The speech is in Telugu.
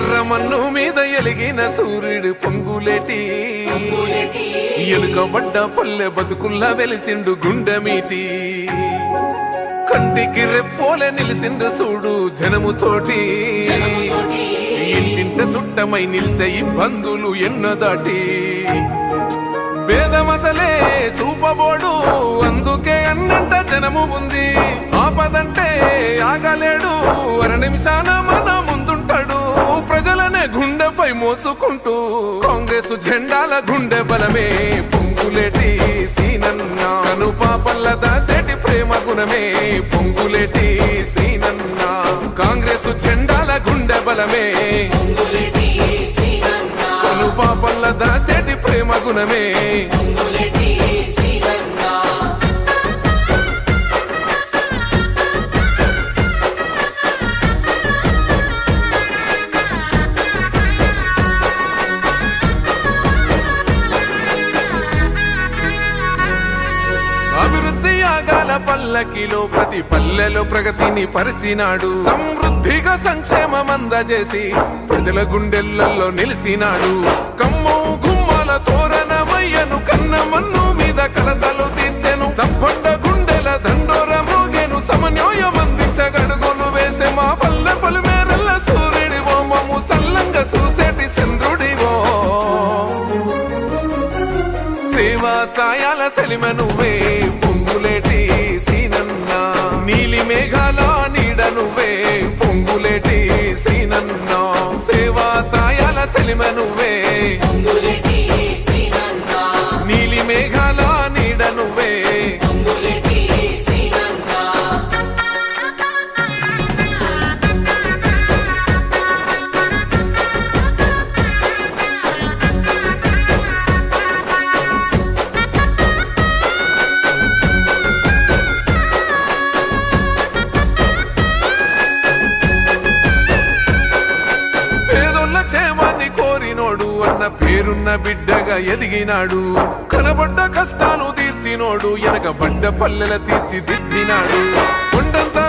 ఎర్రమన్ను మీద ఎలిగిన సూర్యుడు పొంగులేటి. ఎలుకబడ్డ పల్లె బతుకుల్లా వెలిసిండు గుండెమీటి కంటికి రెప్పోలే నిలిసిండు చూడు జనముతోటి. ఇంటింట సుట్టమై నిలిసే ఇబ్బందులు ఎన్న దాటి భేదమసలే చూపబోడు అందుకే అన్నంట జనము ఉంది. ఆపదంటే ఆగలేడు అర నిమిషాన మోసుకుంటూ కాంగ్రెస్ జెండాల గుండె బలమే. పొంగులేటి సీనన్న పాపల్ల దాసేటి ప్రేమ గుణమే. పొంగులేటి సీనన్న కాంగ్రెస్ జెండాల గుండె బలమే. కను పాపల్ల దాసేటి ప్రేమ గుణమే. పల్లకిలో ప్రతి పల్లెలో ప్రగతిని పరిచినాడు. సమృద్ధిగా సంక్షేమం అందజేసి ప్రజల గుండెల్లో నిలిచినాడు. కమ్ము గుమ్మల తోరణమయ్యను కన్నమన్ను మీద కలతలు తీర్చెను. సంపండ గుండెల దండోర మోగెను సమన్వయం అందించగడుగోలు వేసే మా పల్లె పలుమేరల్ల సూర్యుడివో మము సల్లంగా చూసేటి చంద్రుడివో. సేవా సాయాల సెలిమ నువ్వే పొంగులేటి సీనన్న. నీలి మేఘాల నీడ నువ్వే పొంగులేటి సీనన్న. సేవా సాయాల సెలిమ నువ్వే. నీలి మేఘాల కోరినోడు పేరున్న బిడ్డగా ఎదిగినాడు. కనబడ్డ కష్టాలు తీర్చినోడు బండ పల్లెల తీర్చిదిద్దినాడు. కొండంతా